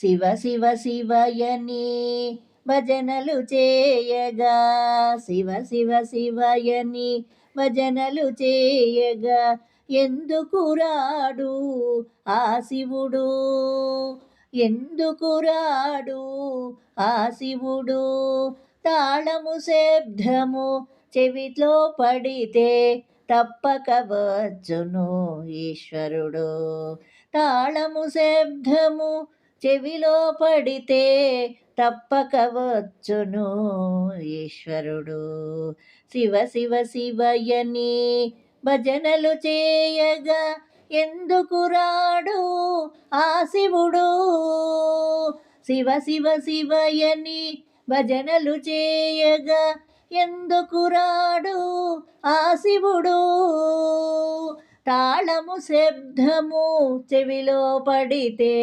శివ శివ శివయని భజనలు చేయగా. శివ శివ శివయని భజనలు చేయగా. ఎందుకు రాడు ఆ శివుడు? ఎందుకు రాడు ఆ శివుడు? తాళము శబ్దము చెవిలో పడితే తప్పక వచ్చును ఈశ్వరుడు. తాళము శబ్దము చెవిలో పడితే తప్పక వచ్చును ఈశ్వరుడు. శివ శివ శివయని భజనలు చేయగా ఎందుకు రాడు ఆ శివుడు? శివ శివ శివయని భజనలు చేయగా ఎందుకు రాడు ఆ శివుడు? తాళము శబ్దము చెవిలో పడితే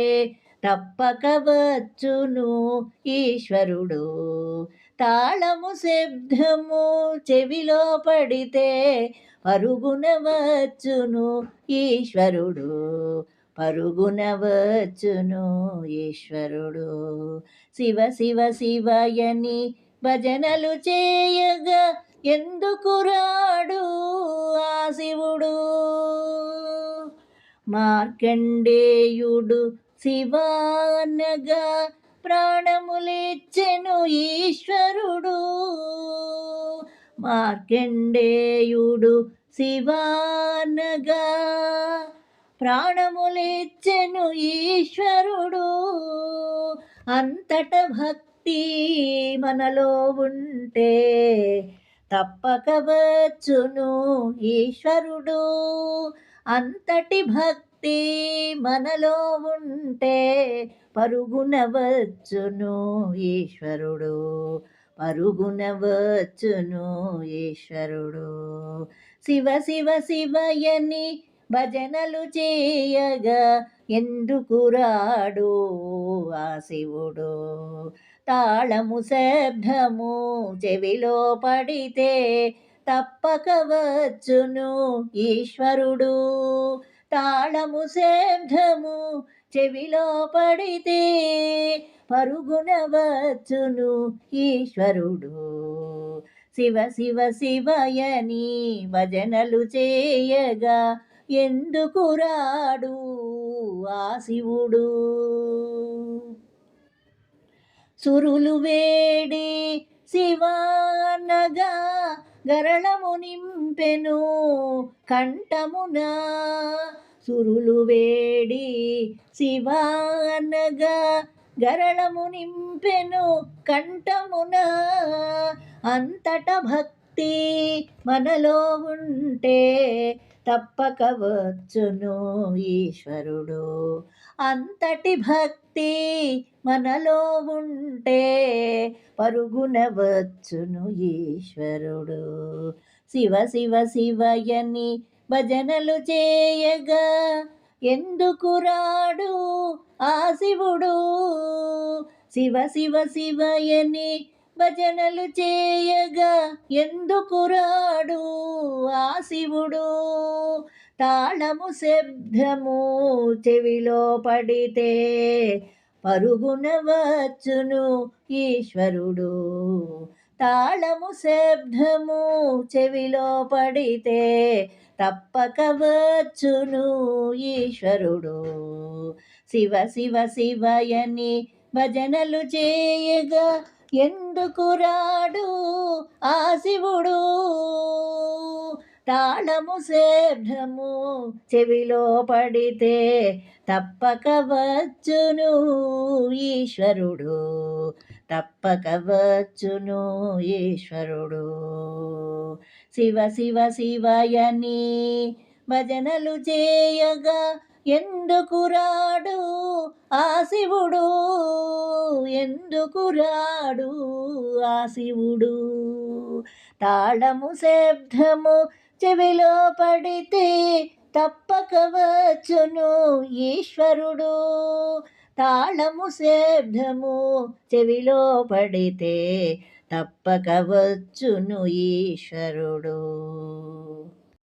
తప్పక వచ్చును ఈశ్వరుడు. తాళము శబ్దము చెవిలో పడితే పరుగున వచ్చును ఈశ్వరుడు. పరుగున వచ్చును ఈశ్వరుడు. శివ శివ శివయని భజనలు చేయగా ఎందుకు రాడు ఆ శివుడు? మార్కండేయుడు శివానగా ప్రాణములిచ్చెను ఈశ్వరుడు. మార్కండేయుడు శివానగా ప్రాణములిచ్చెను ఈశ్వరుడు. అంతట భక్తి మనలో ఉంటే తప్పక వచ్చును ఈశ్వరుడు. అంతటి భక్తి మనలో ఉంటే పరుగునవచ్చును ఈశ్వరుడు. పరుగునవచ్చును ఈశ్వరుడు. శివ శివ శివయని భజనలు చేయగా ఎందుకు రాడు ఆ శివుడు? తాళము శబ్దము చెవిలో పడితే తప్పక వచ్చును ఈశ్వరుడు. తాళము శబ్దము చెవిలో పడితే పరుగున వచ్చును ఈశ్వరుడు. శివ శివ శివయని భజనలు చేయగా ఎందుకు రాడు ఆ శివుడు? సురులు వేడి శివానగా గరళము నింపెను కంఠమున సురులు వేడి శివానగా గరళము నింపెను కంఠమున అంతట భక్తి మనలో ఉంటే తప్పక వచ్చును ఈశ్వరుడు. అంతటి భక్తి మనలో ఉంటే పరుగున వచ్చును ఈశ్వరుడు. శివ శివ శివయని భజనలు చేయగా ఎందుకు రాడు ఆ శివుడు? శివ శివ శివయని భజనలు చేయగా ఎందుకు రాడు ఆ శివుడు? తాళము శబ్దము చెవిలో పడితే పరుగున వచ్చును ఈశ్వరుడు. తాళము శబ్దము చెవిలో పడితే తప్పక వచ్చును ఈశ్వరుడు. శివ శివ శివయని భజనలు చేయగా ఎందుకు రాడు ఆ శివుడు? తాళము శబ్దము చెవిలో పడితే తప్పక వచ్చును ఈశ్వరుడు. తప్పక వచ్చును ఈశ్వరుడు. శివ శివ శివయని భజనలు చేయగా ఎందుకు రాడు? ఆ శివుడు ఎందుకు రాడు? ఆ శివుడు తాళము శబ్దము చెవిలో పడితే తప్పక వచ్చును ఈశ్వరుడు. తాళము శబ్దము చెవిలో పడితే తప్పక వచ్చును ఈశ్వరుడు.